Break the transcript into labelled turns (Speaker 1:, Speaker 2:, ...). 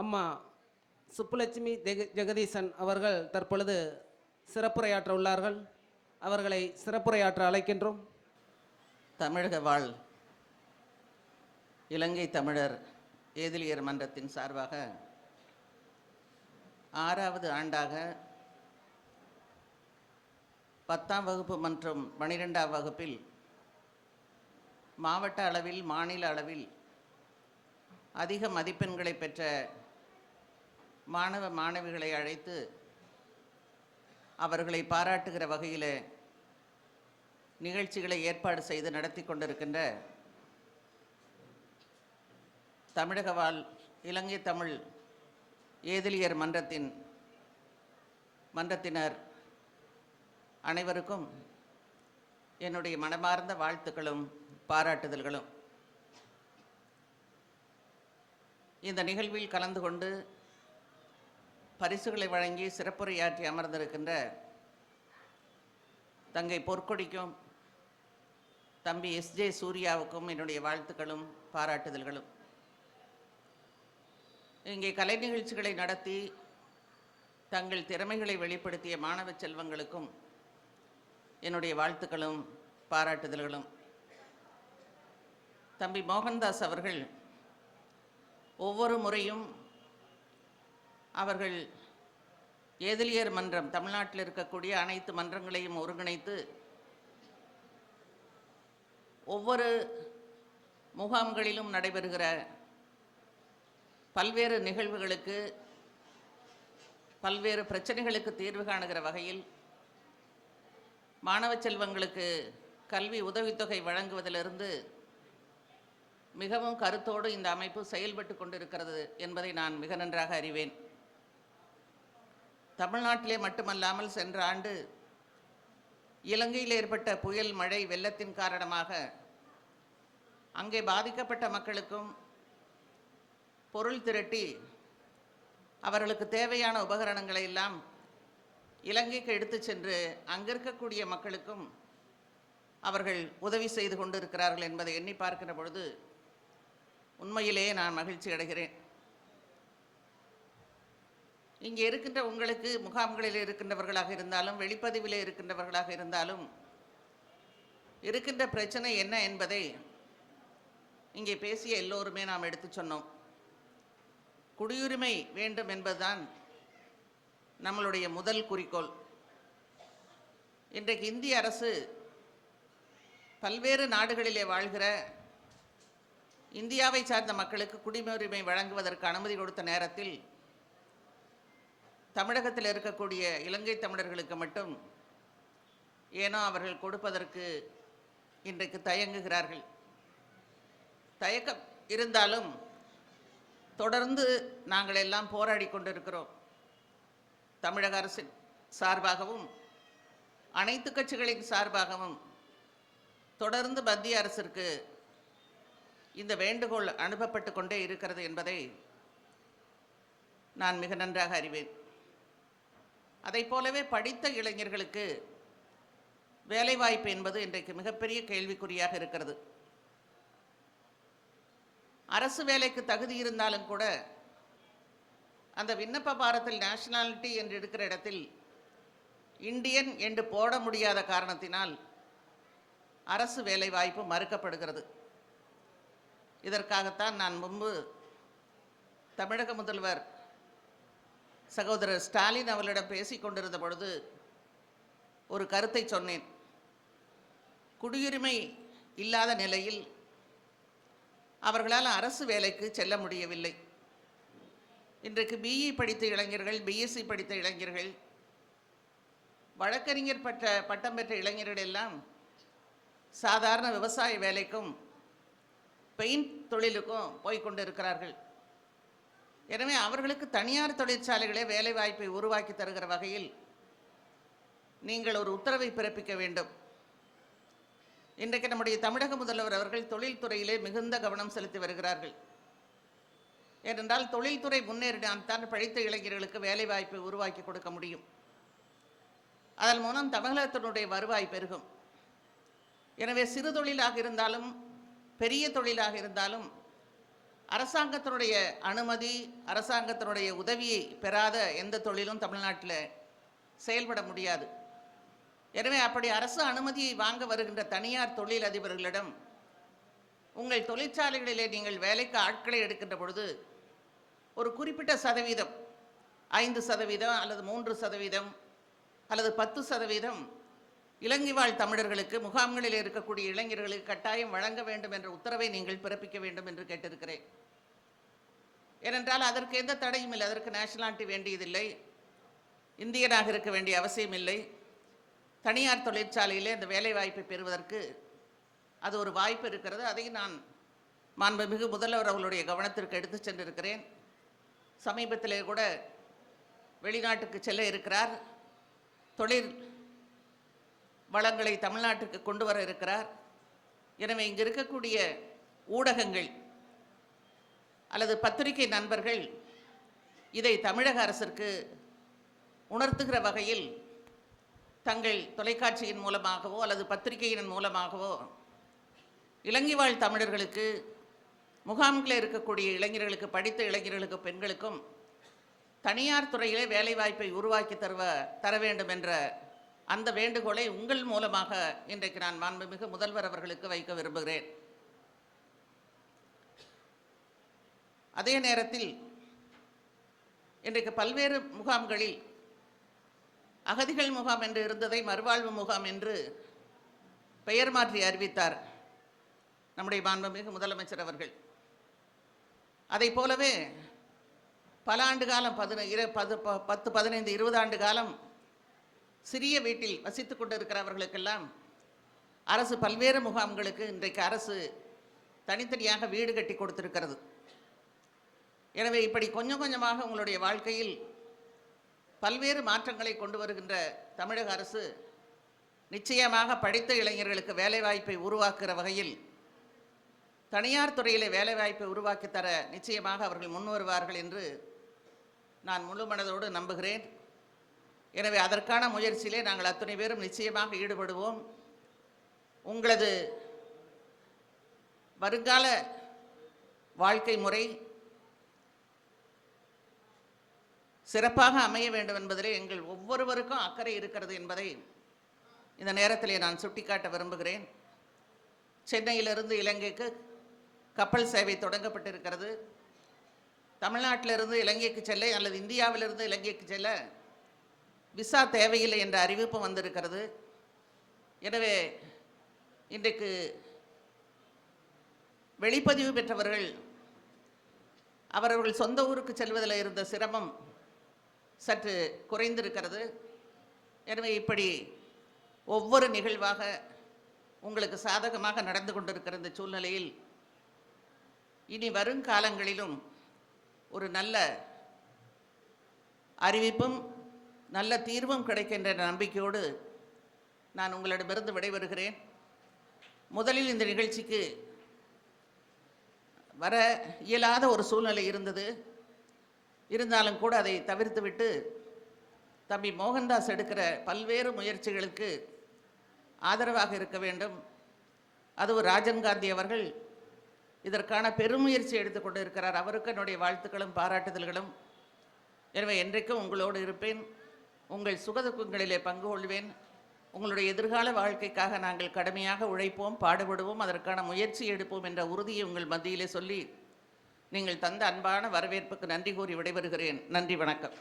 Speaker 1: அம்மா சுப்புலட்சுமி ஜெகதீசன் அவர்கள் தற்பொழுது சிறப்புரையாற்ற உள்ளார்கள் அவர்களை சிறப்புரையாற்ற அழைக்கின்றோம்.
Speaker 2: தமிழக வாழ் இலங்கை தமிழர் ஏதிலியர் மன்றத்தின் சார்பாக ஆறாவது ஆண்டாக பத்தாம் வகுப்பு மற்றும் பனிரெண்டாம் வகுப்பில் மாவட்ட அளவில் மாநில அளவில் அதிக மதிப்பெண்களை பெற்ற மாணவ மாணவிகளை அழைத்து அவர்களை பாராட்டுகிற வகையில் நிகழ்ச்சிகளை ஏற்பாடு செய்து நடத்தி கொண்டிருக்கின்ற தமிழக வாழ் இலங்கை தமிழ் ஏதிலியர் மன்றத்தின் மன்றத்தினர் அனைவருக்கும் என்னுடைய மனமார்ந்த வாழ்த்துக்களும் பாராட்டுதல்களும். இந்த நிகழ்வில் கலந்து கொண்டு பரிசுகளை வழங்கி சிறப்புரையாற்றி அமர்ந்திருக்கின்ற தங்கை பொற்கொடிக்கும் தம்பி எஸ்ஜே சூர்யாவுக்கும் என்னுடைய வாழ்த்துக்களும் பாராட்டுதல்களும். இங்கே கலை நிகழ்ச்சிகளை நடத்தி தங்கள் திறமைகளை வெளிப்படுத்திய மாணவ செல்வங்களுக்கும் என்னுடைய வாழ்த்துக்களும் பாராட்டுதல்களும். தம்பி மோகன்தாஸ் அவர்கள் ஒவ்வொரு முறையும் அவர்கள் ஏதிலியர் மன்றம் தமிழ்நாட்டில் இருக்கக்கூடிய அனைத்து மன்றங்களையும் ஒருங்கிணைத்து ஒவ்வொரு முகாம்களிலும் நடைபெறுகிற பல்வேறு நிகழ்வுகளுக்கு பல்வேறு பிரச்சனைகளுக்கு தீர்வு காணுகிற வகையில் மாணவ செல்வங்களுக்கு கல்வி உதவித்தொகை வழங்குவதிலிருந்து மிகவும் கருத்தோடு இந்த அமைப்பு செயல்பட்டு கொண்டிருக்கிறது என்பதை நான் மிக நன்றாக அறிவேன். தமிழ்நாட்டிலே மட்டுமல்லாமல் சென்ற ஆண்டு இலங்கையில் ஏற்பட்ட புயல் மழை வெள்ளத்தின் காரணமாக அங்கே பாதிக்கப்பட்ட மக்களுக்கும் பொருள் திரட்டி அவர்களுக்கு தேவையான உபகரணங்களை எல்லாம் இலங்கைக்கு எடுத்துச் சென்று அங்கே இருக்கக்கூடிய மக்களுக்கும் அவர்கள் உதவி செய்து கொண்டிருக்கிறார்கள் என்பதை எண்ணி பார்க்கிற பொழுது உண்மையிலேயே நான் மகிழ்ச்சி அடைகிறேன். இங்கே இருக்கின்ற உங்களுக்கு முகாம்களில் இருக்கின்றவர்களாக இருந்தாலும் வெளிப்பதிவில் இருக்கின்றவர்களாக இருந்தாலும் இருக்கின்ற பிரச்சனை என்ன என்பதை இங்கே பேசிய எல்லோருமே நாம் எடுத்துச் சொன்னோம். குடியுரிமை வேண்டும் என்பதுதான் நம்மளுடைய முதல் குறிக்கோள். இன்றைக்கு இந்திய அரசு பல்வேறு நாடுகளிலே வாழ்கிற இந்தியாவை சார்ந்த மக்களுக்கு குடியுரிமை வழங்குவதற்கு அனுமதி கொடுத்த நேரத்தில் தமிழகத்தில் இருக்கக்கூடிய இலங்கை தமிழர்களுக்கு மட்டும் ஏனோ அவர்கள் கொடுப்பதற்கு இன்றைக்கு தயங்குகிறார்கள். தயக்கம் இருந்தாலும் தொடர்ந்து நாங்கள் எல்லாம் போராடி கொண்டிருக்கிறோம். தமிழக அரசின் சார்பாகவும் அனைத்து கட்சிகளின் சார்பாகவும் தொடர்ந்து மத்திய அரசிற்கு இந்த வேண்டுகோள் அனுப்பப்பட்டு கொண்டே இருக்கிறது என்பதை நான் மிக நன்றாக அறிவேன். அதைப் போலவே படித்த இளைஞர்களுக்கு வேலைவாய்ப்பு என்பது இன்றைக்கு மிகப்பெரிய கேள்விக்குறியாக இருக்கிறது. அரசு வேலைக்கு தகுதி இருந்தாலும் கூட அந்த விண்ணப்ப பாரத்தில் நேஷனாலிட்டி என்று இருக்கிற இடத்தில் இந்தியன் என்று போட முடியாத காரணத்தினால் அரசு வேலைவாய்ப்பு மறுக்கப்படுகிறது. இதற்காகத்தான் நான் முன்பு தமிழக முதல்வர் சகோதரர் ஸ்டாலின் அவர்களிடம் பேசிக் கொண்டிருந்த பொழுது ஒரு கருத்தை சொன்னேன். குடியுரிமை இல்லாத நிலையில் அவர்களால் அரசு வேலைக்கு செல்ல முடியவில்லை. இன்றைக்கு பிஇ படித்த இளைஞர்கள் பிஎஸ்சி படித்த இளைஞர்கள் வழக்கறிஞர் பட்ட பட்டம் பெற்ற இளைஞர்கள் எல்லாம் சாதாரண விவசாய வேலைக்கும் பெயிண்ட் தொழிலுக்கும் போய்கொண்டு இருக்கிறார்கள் எனவே அவர்களுக்கு தனியார் தொழிற்சாலைகளே வேலை வாய்ப்பை உருவாக்கி தருகிற வகையில் நீங்கள் ஒரு உத்தரவை பிறப்பிக்க வேண்டும். இன்றைக்கு நம்முடைய தமிழக முதல்வர் அவர்கள் தொழில்துறையிலே மிகுந்த கவனம் செலுத்தி வருகிறார்கள். ஏனென்றால் தொழில்துறை முன்னேறினால் தான் படித்த இளைஞர்களுக்கு வேலை வாய்ப்பை உருவாக்கி கொடுக்க முடியும். அதன் மூலம் தமிழகத்தினுடைய வருவாய் பெருகும். எனவே சிறு தொழிலாக இருந்தாலும் பெரிய தொழிலாக இருந்தாலும் அரசாங்கத்தினுடைய அனுமதி அரசாங்கத்தினுடைய உதவியை பெறாத எந்த தொழிலும் தமிழ்நாட்டில் செயல்பட முடியாது. எனவே அப்படி அரசு அனுமதியை வாங்க வருகின்ற தனியார் தொழில் அதிபர்களிடம் உங்கள் தொழிற்சாலைகளிலே நீங்கள் வேலைக்கு ஆட்களை எடுக்கின்ற பொழுது ஒரு குறிப்பிட்ட சதவீதம் ஐந்து சதவீதம் அல்லது மூன்று சதவீதம் அல்லது பத்து சதவீதம் இலங்கை வாழ் தமிழர்களுக்கு முகாம்களில் இருக்கக்கூடிய இளைஞர்களுக்கு கட்டாயம் வழங்க வேண்டும் என்ற உத்தரவை நீங்கள் பிறப்பிக்க வேண்டும் என்று கேட்டிருக்கிறேன். ஏனென்றால் அதற்கு எந்த தடையும் இல்லை அதற்கு நேஷனாலிட்டி வேண்டியதில்லை இந்தியனாக இருக்க வேண்டிய அவசியம் இல்லை. தனியார் தொழிற்சாலையிலே அந்த வேலைவாய்ப்பை பெறுவதற்கு அது ஒரு வாய்ப்பு இருக்கிறது. அதை நான் மாண்புமிகு முதல்வர் அவர்களுடைய கவனத்திற்கு எடுத்து சென்றிருக்கிறேன். சமீபத்திலே கூட வெளிநாட்டுக்கு செல்ல இருக்கிறார். தொழில் வளங்களை தமிழ்நாட்டுக்கு கொண்டு வர இருக்கிறார். எனவே இங்கு இருக்கக்கூடிய ஊடகங்கள் அல்லது பத்திரிகை நண்பர்கள் இதை தமிழக அரசிற்கு உணர்த்துகிற வகையில் தங்கள் தொலைக்காட்சியின் மூலமாகவோ அல்லது பத்திரிகையின் மூலமாகவோ இலங்கை வாழ் தமிழர்களுக்கு முகாம்களில் இருக்கக்கூடிய இளைஞர்களுக்கு படித்த இளைஞர்களுக்கு பெண்களுக்கும் தனியார் துறையிலே வேலைவாய்ப்பை உருவாக்கி தருவ தர வேண்டும் என்ற அந்த வேண்டுகோளை உங்கள் மூலமாக இன்றைக்கு நான் மாண்புமிகு முதல்வர் அவர்களுக்கு வைக்க விரும்புகிறேன். அதே நேரத்தில் இன்றைக்கு பல்வேறு முகாம்களில் அகதிகள் முகாம் என்று இருந்ததை மறுவாழ்வு முகாம் என்று பெயர் மாற்றி அறிவித்தார் நம்முடைய மாண்புமிகு முதலமைச்சர் அவர்கள். அதை போலவே பல ஆண்டு காலம் பதின இரு பது ப- பத்து பதினைந்து இருபது ஆண்டு காலம் சிறிய வீட்டில் வசித்து கொண்டிருக்கிறவர்களுக்கெல்லாம் அரசு பல்வேறு முகாம்களுக்கு இன்றைக்கு அரசு தனித்தனியாக வீடு கட்டி கொடுத்திருக்கிறது. எனவே இப்படி கொஞ்சம் கொஞ்சமாக உங்களுடைய வாழ்க்கையில் பல்வேறு மாற்றங்களை கொண்டு வருகின்ற தமிழக அரசு நிச்சயமாக படித்த இளைஞர்களுக்கு வேலைவாய்ப்பை உருவாக்குகிற வகையில் தனியார் துறையிலே வேலைவாய்ப்பை உருவாக்கி தர நிச்சயமாக அவர்கள் முன் வருவார்கள் என்று நான் முழு மனதோடு நம்புகிறேன். எனவே அதற்கான முயற்சியிலே நாங்கள் அத்தனை பேரும் நிச்சயமாக ஈடுபடுவோம். உங்களது வருங்கால வாழ்க்கை முறை சிறப்பாக அமைய வேண்டும் என்பதிலே எங்கள் ஒவ்வொருவருக்கும் அக்கறை இருக்கிறது என்பதை இந்த நேரத்திலே நான் சுட்டிக்காட்ட விரும்புகிறேன். சென்னையிலிருந்து இலங்கைக்கு கப்பல் சேவை தொடங்கப்பட்டிருக்கிறது. தமிழ்நாட்டிலிருந்து இலங்கைக்கு செல்ல அல்லது இந்தியாவிலிருந்து இலங்கைக்கு செல்ல விசா தேவையில்லை என்ற அறிவிப்பு வந்திருக்கிறது. எனவே இன்றைக்கு வெளிப்பதிவு பெற்றவர்கள் அவர்கள் சொந்த ஊருக்கு செல்வதில் இருந்த சிரமம் சற்று குறைந்திருக்கிறது. எனவே இப்படி ஒவ்வொரு நிகழ்வாக உங்களுக்கு சாதகமாக நடந்து கொண்டிருக்கிற இந்த சூழ்நிலையில் இனி வருங்காலங்களிலும் ஒரு நல்ல அறிவிப்பும் நல்ல தீர்வும் கிடைக்கின்ற நம்பிக்கையோடு நான் உங்களிடமிருந்து விடைபெறுகிறேன். முதலில் இந்த நிகழ்ச்சிக்கு வர இயலாத ஒரு சூழ்நிலை இருந்தது. இருந்தாலும் கூட அதை தவிர்த்துவிட்டு தம்பி மோகன்தாஸ் எடுக்கிற பல்வேறு முயற்சிகளுக்கு ஆதரவாக இருக்க வேண்டும். அதுவும் ராஜன் காந்தி அவர்கள் இதற்கான பெருமுயற்சி எடுத்துக்கொண்டு இருக்கிறார். அவருக்கு என்னுடைய வாழ்த்துக்களும் பாராட்டுதல்களும். எனவே என்றைக்கும் உங்களோடு இருப்பேன். உங்கள் சுகதுக்கங்களிலே பங்கு கொள்வேன். உங்களுடைய எதிர்கால வாழ்க்கைக்காக நாங்கள் கடுமையாக உழைப்போம் பாடுபடுவோம் அதற்கான முயற்சி எடுப்போம் என்ற உறுதியை உங்கள் மத்தியிலே சொல்லி நீங்கள் தந்த அன்பான வரவேற்புக்கு நன்றி கூறி விடைபெறுகிறேன். நன்றி வணக்கம்.